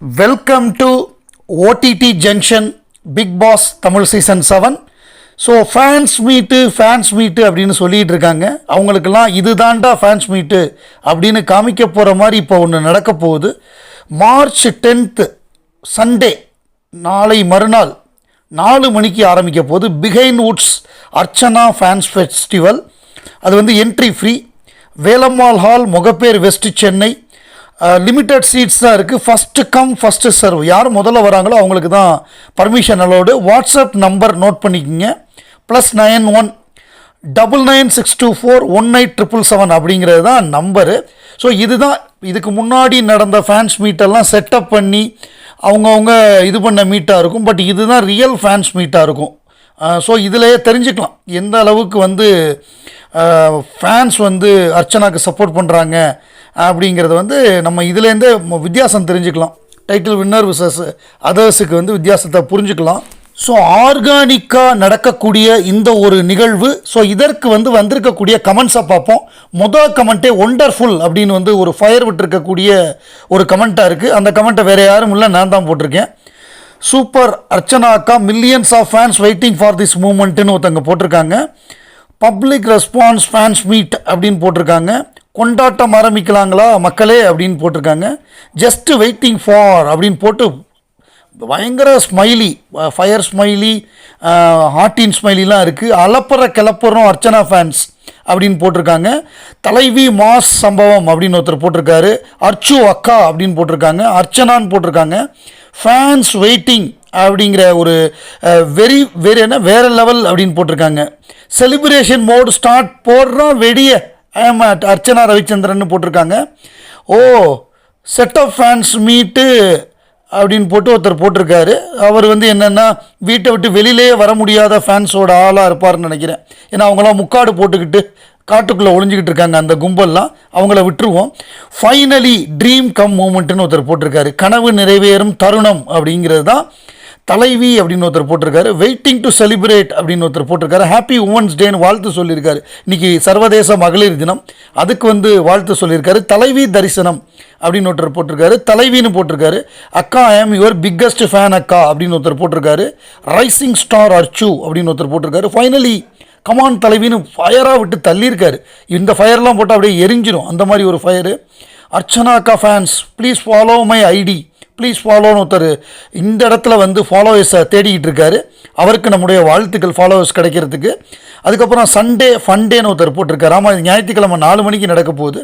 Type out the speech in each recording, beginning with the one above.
Welcome to OTT junction Bigg Boss Tamil season seven so fans meet fans meet அப்படின்னு சொல்லிகிட்டு இருக்காங்க. அவங்களுக்கெல்லாம் இதுதான்டா ஃபேன்ஸ் மீட்டு அப்படின்னு காமிக்க போகிற மாதிரி இப்போ ஒன்று நடக்க போகுது. மார்ச் டென்த்து சண்டே நாளை மறுநாள் நாலு மணிக்கு ஆரம்பிக்க போகுது. பிகைன் வுட்ஸ் அர்ச்சனா ஃபேன்ஸ் ஃபெஸ்டிவல் அது வந்து entry free Velammal hall Mogappair west Chennai limited seats தான் இருக்குது ஃபஸ்ட்டு கம் ஃபஸ்ட்டு சர்வ் யார் முதல்ல வராங்களோ அவங்களுக்கு தான் permission allowed WhatsApp number note பண்ணிக்கோங்க. Plus nine one double nine six two four one eight triple seven அப்படிங்கிறது தான் நம்பரு ஸோ இதுதான் இதுக்கு முன்னாடி நடந்த ஃபேன்ஸ் மீட்டெல்லாம் செட்டப் பண்ணி அவங்கவுங்க இது பண்ண மீட்டாக இருக்கும். பட் இதுதான் ரியல் ஃபேன்ஸ் மீட்டாக இருக்கும். ஸோ இதிலேயே தெரிஞ்சுக்கலாம். எந்த அளவுக்கு வந்து ஃபேன்ஸ் வந்து அர்ச்சனாக்கு சப்போர்ட் பண்ணுறாங்க அப்படிங்கிறது வந்து நம்ம இதுலேருந்தே வித்தியாசம் தெரிஞ்சுக்கலாம். டைட்டில் வின்னர் விசஸ் அதர்ஸுக்கு வந்து வித்தியாசத்தை புரிஞ்சுக்கலாம். ஸோ ஆர்கானிக்காக நடக்கக்கூடிய இந்த ஒரு நிகழ்வு ஸோ இதற்கு வந்து வந்திருக்கக்கூடிய கமெண்ட்ஸை பார்ப்போம். மொதல் கமெண்ட்டே ஒண்டர்ஃபுல் அப்படின்னு வந்து ஒரு ஃபயர் விட்டுருக்கக்கூடிய ஒரு கமெண்ட்டாக இருக்குது அந்த கமெண்ட்டை வேறு யாரும் இல்லை நான் தான் போட்டிருக்கேன். Super அர்ச்சனாக்கா millions of fans waiting for this மூமெண்ட்டுன்னு ஒருத்தங்க போட்டிருக்காங்க. பப்ளிக் ரெஸ்பான்ஸ் ஃபேன்ஸ் மீட் அப்படின்னு போட்டிருக்காங்க. கொண்டாட்டம் ஆரம்பிக்கலாங்களா மக்களே அப்படின்னு போட்டிருக்காங்க. ஜஸ்ட் வெயிட்டிங் ஃபார் அப்படின்னு போட்டு பயங்கர ஸ்மைலி ஃபயர் ஸ்மைலி ஹார்டின் ஸ்மைலிலாம் இருக்குது அலப்பற கிளப்புறோம் அர்ச்சனா ஃபேன்ஸ் அப்படின்னு போட்டிருக்காங்க. தலைவி மாஸ் சம்பவம் அப்படின்னு ஒருத்தர் போட்டிருக்காரு. அர்ச்சு அக்கா அப்படின்னு போட்டிருக்காங்க. அர்ச்சனான்னு போட்டிருக்காங்க. ஃபேன்ஸ் வெயிட்டிங் அப்படிங்கிற ஒரு வெரி வேறு என்ன? வேறு லெவல் அப்படின்னு போட்டிருக்காங்க. செலிப்ரேஷன் மோட் ஸ்டார்ட் போடுறோம் வெடியை. ஐஎம் அர்ச்சனா ரவிச்சந்திரன் போட்டிருக்காங்க. ஓ செட் ஆஃப் ஃபேன்ஸ் மீட்டு அப்படின்னு போட்டு ஒருத்தர் போட்டிருக்காரு. அவர் வந்து என்னென்னா வீட்டை விட்டு வெளியிலே வர முடியாத ஃபேன்ஸோட ஆளாக இருப்பார்னு நினைக்கிறேன். ஏன்னா அவங்களாம் முக்காடு போட்டுக்கிட்டு காட்டுக்குள்ளே ஒளிஞ்சிக்கிட்டு இருக்காங்க. அந்த கும்பல்லாம் அவங்கள விட்டுருவோம். ஃபைனலி ட்ரீம் கம் மூமெண்ட்டுன்னு ஒருத்தர் போட்டிருக்காரு. கனவு நிறைவேறும் தருணம் அப்படிங்கிறது தான் தலைவி அப்படின்னு ஒருத்தர் போட்டிருக்காரு. வெயிட்டிங் டு செலிப்ரேட் அப்படின்னு ஒருத்தர் போட்டிருக்காரு. ஹாப்பி உமன்ஸ் டேன்னு வாழ்த்து சொல்லியிருக்காரு. இன்னைக்கு சர்வதேச மகளிர் தினம். அதுக்கு வந்து வாழ்த்து சொல்லியிருக்காரு. தலைவி தரிசனம் அப்படின்னு ஒருத்தர் போட்டிருக்காரு. தலைவின்னு போட்டிருக்காரு. அக்கா ஐ ஆம் யுவர் பிக்கஸ்ட் ஃபேன் அக்கா அப்படின்னு ஒருத்தர் போட்டிருக்காரு. ரைசிங் ஸ்டார் அர்ச்சு அப்படின்னு ஒருத்தர் போட்டிருக்காரு. ஃபைனலி கமான் தலைவின்னு ஃபயராக விட்டு தள்ளியிருக்காரு. இந்த ஃபயர்லாம் போட்டால் அப்படியே எரிஞ்சிடும் அந்த மாதிரி ஒரு ஃபயரு அர்ச்சனா அக்கா fans please follow my ID please ஃபாலோன்னு ஒருத்தர் இந்த இடத்துல வந்து ஃபாலோவர்ஸை தேடிக்கிட்டு இருக்காரு. அவருக்கு நம்முடைய வாழ்த்துக்கள் ஃபாலோவர்ஸ் கிடைக்கிறதுக்கு. அதுக்கப்புறம் சண்டே ஃபண்டேன்னு ஒருத்தர் போட்டிருக்காரு. ஆமாம் இது ஞாயிற்றுக்கிழமை நாலு மணிக்கு நடக்க போகுது.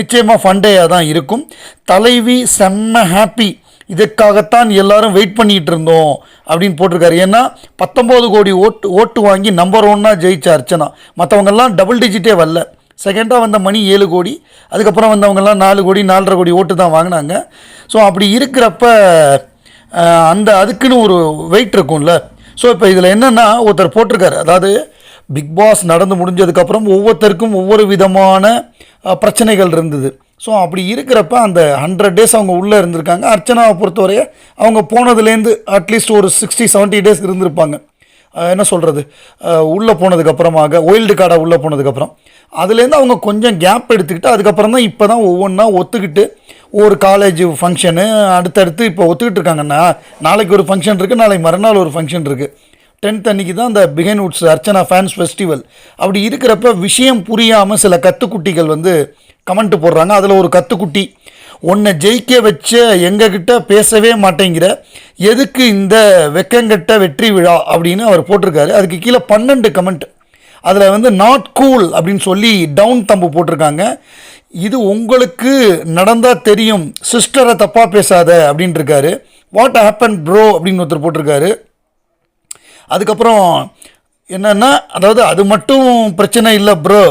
நிச்சயமாக ஃபண்டேயாக தான் இருக்கும். தலைவி செம்ம ஹாப்பி இதுக்காகத்தான் எல்லாரும் வெயிட் பண்ணிகிட்டு இருந்தோம் அப்படின்னு போட்டிருக்காரு. ஏன்னா பத்தொம்போது கோடி ஓட்டு ஓட்டு வாங்கி நம்பர் ஒன்னாக ஜெயிச்ச அர்ச்சனா. மற்றவங்கெல்லாம் டபுள் டிஜிட்டே வரல. செகண்டாக வந்த மணி ஏழு கோடி அதுக்கப்புறம் வந்தவங்கெல்லாம் நாலு கோடி நாலரை கோடி ஓட்டு தான் வாங்கினாங்க. ஸோ அப்படி இருக்கிறப்ப அந்த அதுக்குன்னு ஒரு வெயிட் இருக்கும்ல. ஸோ இப்போ இதில் என்னென்னா ஒருத்தர் போட்டிருக்காரு. அதாவது பிக் பாஸ் நடந்து முடிஞ்சதுக்கப்புறம் ஒவ்வொருத்தருக்கும் ஒவ்வொரு விதமான பிரச்சனைகள் இருந்தது. ஸோ அப்படி இருக்கிறப்ப அந்த ஹண்ட்ரட் டேஸ் அவங்க உள்ளே இருந்திருக்காங்க. அர்ச்சனாவை பொறுத்தவரைய அவங்க போனதுலேருந்து அட்லீஸ்ட் ஒரு சிக்ஸ்டி 70 டேஸ் இருந்திருப்பாங்க. என்ன சொல்கிறது உள்ளே போனதுக்கப்புறமாக ஒயில்டு கார்டாக உள்ளே போனதுக்கப்புறம். அதுலேருந்து அவங்க கொஞ்சம் கேப் எடுத்துக்கிட்டு அதுக்கப்புறம் தான் இப்போ தான் ஒவ்வொன்றா ஒத்துக்கிட்டு ஒரு காலேஜ் ஃபங்க்ஷனு அடுத்தடுத்து இப்போ ஒத்துக்கிட்டு இருக்காங்கண்ணா நாளைக்கு ஒரு ஃபங்க்ஷன் இருக்குது நாளைக்கு மறுநாள் ஒரு ஃபங்க்ஷன் இருக்குது டென்த் அன்னைக்கு தான் அந்த Behindwoods Archana fans festival அப்படி இருக்கிறப்ப விஷயம் புரியாமல் சில கத்துக்குட்டிகள் வந்து கமெண்ட் போடுறாங்க. அதில் ஒரு கத்துக்குட்டி உன்னை ஜெயிக்க வச்ச எங்ககிட்ட பேசவே மாட்டேங்கிற எதுக்கு இந்த வெக்கங்கட்ட வெற்றி விழா அப்படின்னு அவர் போட்டிருக்காரு. அதுக்கு கீழே பன்னெண்டு கமெண்ட் அதில் வந்து நாட் கூல் அப்படின்னு சொல்லி டவுன் தம்பு போட்டிருக்காங்க. இது உங்களுக்கு நடந்தால் தெரியும். சிஸ்டரை தப்பாக பேசாத அப்படின்ட்டு இருக்காரு வாட் ஹேப்பன் ப்ரோ அப்படின்னு ஒருத்தர் போட்டிருக்காரு. அதுக்கப்புறம் என்னென்னா அதாவது அது மட்டும் பிரச்சனை இல்லை ப்ரோ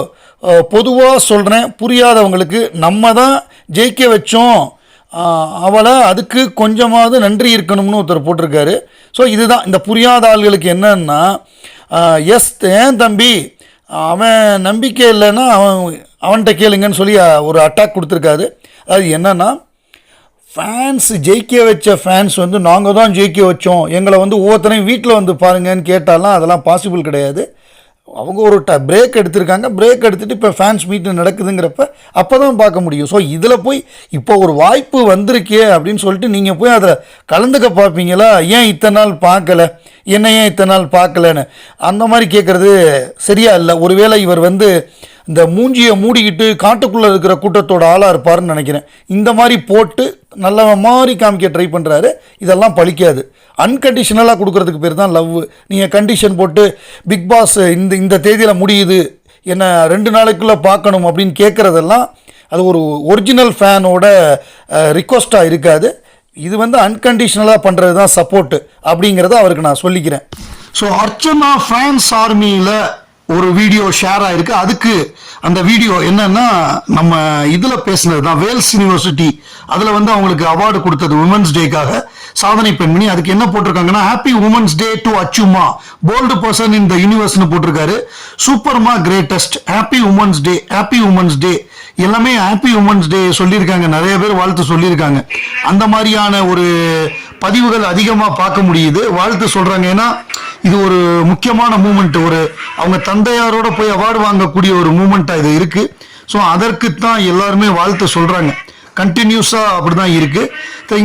பொதுவாக சொல்கிறேன் புரியாதவங்களுக்கு நம்ம தான் ஜெயிக்க வச்சோம். அவளை அதுக்கு கொஞ்சமாவது நன்றி இருக்கணும்னு ஒருத்தர் போட்டிருக்காரு. ஸோ இதுதான். இந்த புரியாத ஆள்களுக்கு என்னன்னா எஸ் ஏன் தம்பி? அவன் நம்பிக்கை இல்லைன்னா அவன் அவன்கிட்ட கேளுங்கன்னு சொல்லி ஒரு அட்டாக் கொடுத்துருக்காரு. அது என்னென்னா ஃபேன்ஸ் ஜெயிக்க வச்ச ஃபேன்ஸ் வந்து நாங்கள் தான் ஜெயிக்க வச்சோம். எங்களை வந்து ஒவ்வொருத்தரையும் வீட்டில் வந்து பாருங்கன்னு கேட்டாலாம் அதெல்லாம் பாசிபிள் கிடையாது. அவங்க ஒரு ட பிரேக் எடுத்திருக்காங்க. பிரேக் எடுத்துகிட்டு இப்போ ஃபேன்ஸ் மீட் நடக்குதுங்கிறப்ப அப்போ தான் பார்க்க முடியும். ஸோ இதில் போய் இப்போ ஒரு வாய்ப்பு வந்திருக்கே அப்படின்னு சொல்லிட்டு நீங்கள் போய் அதில் கலந்துக்க பார்ப்பீங்களா? ஏன் இத்தனை நாள் பார்க்கல? என்ன ஏன் இத்தனை நாள் பார்க்கலன்னு? அந்த மாதிரி கேட்குறது சரியா இல்லை. ஒருவேளை இவர் வந்து இந்த மூஞ்சியை மூடிக்கிட்டு காட்டுக்குள்ளே இருக்கிற கூட்டத்தோட ஆளாக இருப்பார்னு நினைக்கிறேன். இந்த மாதிரி போட்டு நல்ல மாதிரி காமிக்க ட்ரை பண்ணுறாரு இதெல்லாம் பழிக்காது. அன்கண்டிஷனலாக கொடுக்குறதுக்கு பேர் தான் லவ். நீங்கள் கண்டிஷன் போட்டு பிக் பாஸ் இந்த இந்த தேதியில் முடியுது என்னை ரெண்டு நாளைக்குள்ளே பார்க்கணும் அப்படின்னு கேட்குறதெல்லாம் அது ஒரு ஒரிஜினல் ஃபேனோட ரிக்வஸ்ட்டாக இருக்காது. இது வந்து அன்கண்டிஷனலாக பண்ணுறது தான் சப்போர்ட்டு அப்படிங்கிறத அவருக்கு நான் சொல்லிக்கிறேன். ஸோ அர்ச்சனா ஃபேன்ஸ் ஆர்மியில் ஒரு வீடியோ ஷேர் ஆயிருக்கு. அதுக்கு அந்த வீடியோ என்னன்னா நம்ம இதில் பேசினது தான் வேல்ஸ் யூனிவர்சிட்டி அதில் வந்து அவங்களுக்கு அவார்டு கொடுத்தது உமன்ஸ் டேக்காக சாதனை பெண்மணி அதுக்கு என்ன போட்டிருக்காங்கன்னா ஹாப்பி உமன்ஸ் டே டு அச்சுமா. போல்டு பர்சன் இன் த யூனிவர்ஸ்னு போட்டிருக்காரு. சூப்பர்மா greatest happy women's day happy women's day எல்லாமே ஹாப்பி உமன்ஸ் டே சொல்லியிருக்காங்க. நிறைய பேர் வாழ்த்து சொல்லியிருக்காங்க. அந்த மாதிரியான ஒரு பதிவுகள் அதிகமாக பார்க்க முடியுது. வாழ்த்து சொல்றாங்க. ஏன்னா இது ஒரு முக்கியமான மூமெண்ட் ஒரு அவங்க தந்தையாரோட போய் அவார்டு வாங்கக்கூடிய ஒரு மூமெண்ட்டாக இது இருக்கு. ஸோ அதற்கு தான் எல்லாருமே வாழ்த்து சொல்றாங்க. கண்டினியூஸாக அப்படி தான் இருக்கு.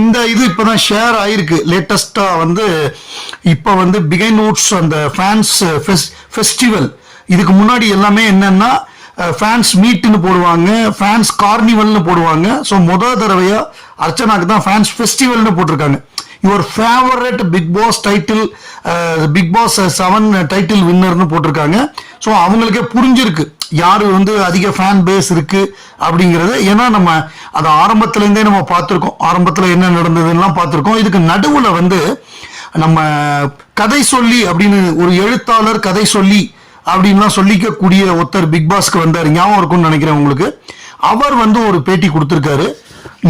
இந்த இது இப்போ தான் ஷேர் ஆயிருக்கு லேட்டஸ்ட்டாக வந்து இப்போ வந்து பிகைன் நோட்ஸ் அந்த ஃபேன்ஸ் ஃபெஸ்டிவல் இதுக்கு முன்னாடி எல்லாமே என்னன்னா ஃபேன்ஸ் மீட்டுன்னு போடுவாங்க ஃபேன்ஸ் கார்னிவல்னு போடுவாங்க. ஸோ முதல் தடவையாக அர்ச்சனாக்கு தான் ஃபேன்ஸ் ஃபெஸ்டிவல்னு போட்டிருக்காங்க. Your favourite Bigg Boss title Bigg Boss seven title வின்னர்னு போட்டிருக்காங்க. ஸோ அவங்களுக்கே புரிஞ்சிருக்கு யார் வந்து அதிக ஃபேன் பேஸ் இருக்கு அப்படிங்கிறது. ஏன்னா நம்ம அதை ஆரம்பத்துலேருந்தே நம்ம பார்த்துருக்கோம். ஆரம்பத்தில் என்ன நடந்ததுலாம் பார்த்துருக்கோம். இதுக்கு நடுவில் வந்து நம்ம கதை சொல்லி அப்படின்னு ஒரு எழுத்தாளர் கதை சொல்லி அப்படின்லாம் சொல்லிக்கக்கூடிய ஒருத்தர் பிக் பாஸ்க்கு வந்தார். ஞாபகம் இருக்கும்னு நினைக்கிறேன் உங்களுக்கு. அவர் வந்து ஒரு பேட்டி கொடுத்துருக்காரு.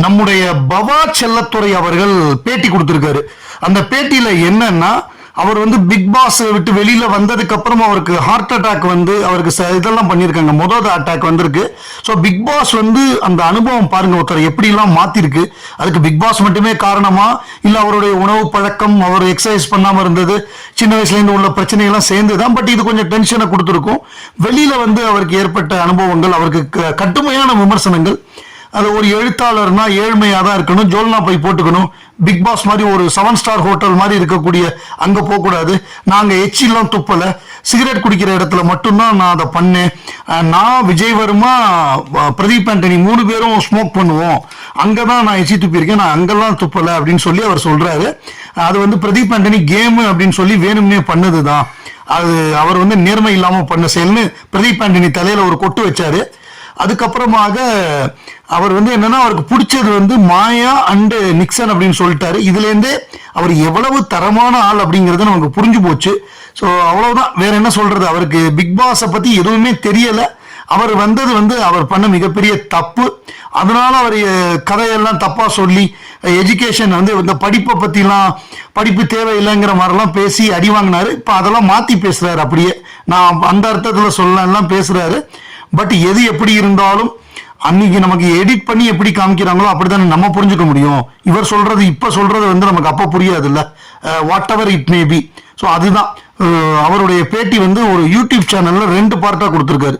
நம்முடைய பவா செல்லத்துறை அவர்கள் பேட்டி கொடுத்திருக்காரு. அந்த பேட்டியில என்னன்னா அவர் வந்து பிக் பாஸ் விட்டு வெளியில வந்ததுக்கு அப்புறம் அவருக்கு ஹார்ட் அட்டாக் வந்து அவருக்கு ச- இதெல்லாம் பண்ணியிருக்காங்க. முதல் அட்டாக் வந்திருக்கு. ஸோ பிக் பாஸ் வந்து அந்த அனுபவம் பாருங்க ஒருத்தர் எப்படிலாம் மாத்திருக்கு. அதுக்கு பிக் பாஸ் மட்டுமே காரணமா இல்லை அவருடைய உணவு பழக்கம் அவர் எக்ஸசைஸ் பண்ணாமல் இருந்தது சின்ன வயசுலேருந்து உள்ள பிரச்சனைகள்லாம் சேர்ந்து தான் பட் இது கொஞ்சம் டென்ஷனை கொடுத்துருக்கும். வெளியில வந்து அவருக்கு ஏற்பட்ட அனுபவங்கள் அவருக்கு க- கடுமையான விமர்சனங்கள் அது ஒரு எழுத்தாளர்னா ஏழ்மையாக தான் இருக்கணும். ஜோல்னா போய் போட்டுக்கணும். பிக் பாஸ் மாதிரி ஒரு செவன் ஸ்டார் ஹோட்டல் மாதிரி இருக்கக்கூடிய அங்கே போகக்கூடாது. நாங்கள் எச்சிலாம் துப்பலை. சிகரெட் குடிக்கிற இடத்துல மட்டும்தான் நான் அதை பண்ணேன். நான் விஜய் வர்மா பிரதீப் ஆண்டனி மூணு பேரும் ஸ்மோக் பண்ணுவோம். அங்கே தான் நான் எச்சி துப்பியிருக்கேன். நான் அங்கெல்லாம் துப்பலை அப்படின்னு சொல்லி அவர் சொல்கிறாரு அது வந்து பிரதீப் ஆண்டனி கேமு அப்படின்னு சொல்லி வேணும்னே பண்ணது தான் அது அவர் வந்து நேர்மை இல்லாமல் பண்ண செயல்னு பிரதீப் ஆண்டனி தலையில் ஒரு கொட்டு வச்சாரு. அதுக்கப்புறமாக அவர் வந்து என்னன்னா அவருக்கு பிடிச்சது வந்து மாயா அண்டு நிக்சன் அப்படின்னு சொல்லிட்டாரு. இதுலேருந்தே அவர் எவ்வளவு தரமான ஆள் அப்படிங்கிறது நமக்கு புரிஞ்சு போச்சு. ஸோ அவ்வளவுதான். வேற என்ன சொல்றது? அவருக்கு பிக் பாஸை பத்தி எதுவுமே தெரியல. அவர் வந்தது வந்து அவர் பண்ண மிகப்பெரிய தப்பு. அதனால அவர் கதையெல்லாம் தப்பா சொல்லி எஜுகேஷன் வந்து இந்த படிப்பை பத்திலாம் படிப்பு தேவையில்லைங்கிற மாதிரிலாம் பேசி அடி வாங்கினாரு. இப்போ அதெல்லாம் மாத்தி பேசுறாரு அப்படியே. நான் அந்த அர்த்தத்துல சொல்லலாம் பேசுறாரு. பட் எது எப்படி இருந்தாலும் அன்னைக்கு நமக்கு எடிட் பண்ணி எப்படி காமிக்கிறாங்களோ அப்படித்தானே நம்ம புரிஞ்சுக்க முடியும். இவர் சொல்றது இப்ப சொல்றது வந்து நமக்கு அப்ப புரியாது இல்ல whatever it may be so அதுதான் அவருடைய பேட்டி வந்து ஒரு யூடியூப் சேனல்ல ரெண்டு பார்ட்டா கொடுத்துருக்காரு.